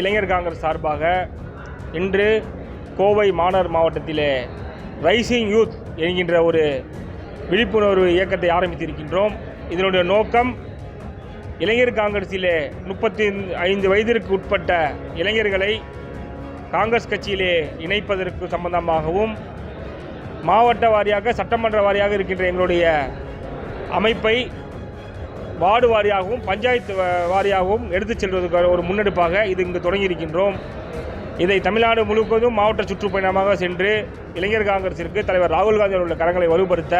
இளைஞர் காங்கிரஸ் சார்பாக இன்று கோவை மாநகர் மாவட்டத்திலே ரைசிங் யூத் என்கின்ற ஒரு விழிப்புணர்வு இயக்கத்தை ஆரம்பித்திருக்கின்றோம். இதனுடைய நோக்கம் இளைஞர் காங்கிரஸிலே முப்பத்தி ஐந்து வயதிற்கு உட்பட்ட இளைஞர்களை காங்கிரஸ் கட்சியிலே இணைப்பதற்கு சம்பந்தமாகவும் மாவட்ட வாரியாக சட்டமன்ற வாரியாக இருக்கின்ற எங்களுடைய அமைப்பை வார்டு வாரியாகவும் பஞ்சாயத்து வாரியாகவும் எடுத்துச் செல்வதற்கு ஒரு முன்னெடுப்பாக இது இங்கு தொடங்கியிருக்கின்றோம். இதை தமிழ்நாடு முழுவதும் மாவட்ட சுற்றுப்பயணமாக சென்று இளைஞர் காங்கிரசிற்கு தலைவர் ராகுல் காந்தி உள்ள கரங்களை வலுப்படுத்த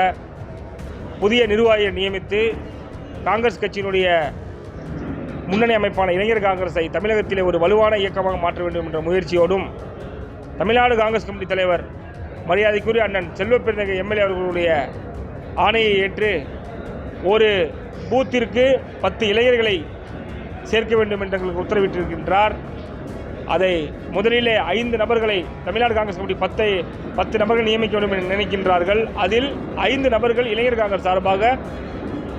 புதிய நிர்வாகியை நியமித்து காங்கிரஸ் கட்சியினுடைய முன்னணி அமைப்பான இளைஞர் காங்கிரஸை தமிழகத்திலே ஒரு வலுவான இயக்கமாக மாற்ற வேண்டும் என்ற முயற்சியோடும் தமிழ்நாடு காங்கிரஸ் கமிட்டி தலைவர் மரியாதைக்குரிய அண்ணன் செல்வ பெருந்தகை எம்எல்ஏ அவர்களுடைய ஆணையை ஏற்று ஒரு பூத்திற்கு பத்து இளைஞர்களை சேர்க்க வேண்டும் என்று எங்களுக்கு உத்தரவிட்டிருக்கின்றார். அதை முதலிலே ஐந்து நபர்களை தமிழ்நாடு காங்கிரஸ் கமிட்டி பத்தை பத்து நபர்கள் நியமிக்க வேண்டும் என்று நினைக்கின்றார்கள். அதில் ஐந்து நபர்கள் இளைஞர் காங்கிரஸ் சார்பாக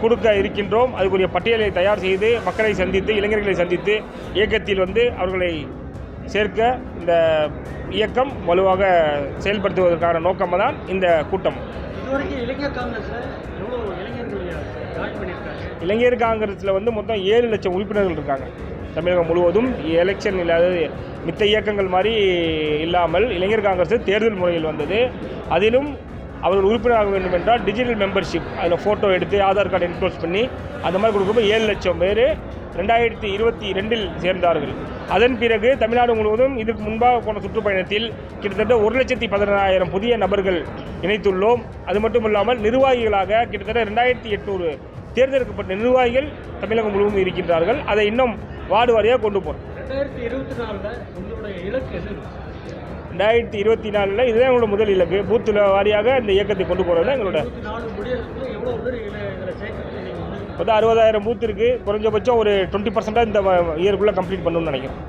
கொடுக்க இருக்கின்றோம். அதுக்குரிய பட்டியலை தயார் செய்து மக்களை சந்தித்து இளைஞர்களை சந்தித்து இயக்கத்தில் வந்து அவர்களை சேர்க்க இந்த இயக்கம் வலுவாக செயல்படுத்துவதற்கான நோக்கம் தான் இந்த கூட்டம். இதுவரைக்கும் இளைஞர் காங்கிரஸ் எவ்வளோ இளைஞர்கள் இளைஞர் காங்கிரஸில் வந்து மொத்தம் ஏழு லட்சம் உறுப்பினர்கள் இருக்காங்க. தமிழகம் முழுவதும் எலெக்ஷன் இல்லாத மித்த இயக்கங்கள் மாதிரி இல்லாமல் இளைஞர் காங்கிரஸ் தேர்தல் முறையில் வந்தது. அதிலும் அவர்கள் உறுப்பினராக வேண்டும் என்றால் டிஜிட்டல் மெம்பர்ஷிப் அதில் ஃபோட்டோ எடுத்து ஆதார் கார்டு என்க்ளோஸ் பண்ணி அந்த மாதிரி கொடுக்கும்போது ஏழு லட்சம் பேர் ரெண்டாயிரத்தி இருபத்தி ரெண்டில் சேர்ந்தார்கள். அதன் பிறகு தமிழ்நாடு முழுவதும் இதுக்கு முன்பாக போன சுற்றுப்பயணத்தில் கிட்டத்தட்ட ஒரு லட்சத்தி பதினாயிரம் புதிய நபர்கள் இணைத்துள்ளோம். அது மட்டும் இல்லாமல் நிர்வாகிகளாக கிட்டத்தட்ட ரெண்டாயிரத்தி எட்நூறு தேர்ந்தெடுக்கப்பட்ட நிர்வாகிகள் தமிழகம் முழுவதும் இருக்கின்றார்கள். அதை இன்னும் வார்டு வாரியாக கொண்டு போகிறோம் ரெண்டாயிரத்தி இருபத்தி நாலில் உங்களுடைய இலக்கு ரெண்டாயிரத்தி இருபத்தி நாலில் இதுதான் எங்களோட முதல் இலக்கு. பூத்தில் வாரியாக இந்த இயக்கத்தை கொண்டு போகிறது எங்களோட இருபத்தி இப்போ அறுபதாயிரம் பூத் இருக்குது குறைஞ்சபட்சம் ஒரு டுவெண்ட்டி பர்சன்டாக இந்த இயருக்குள்ளே கம்ப்ளீட் பண்ணணும்னு நினைக்கிறேன்.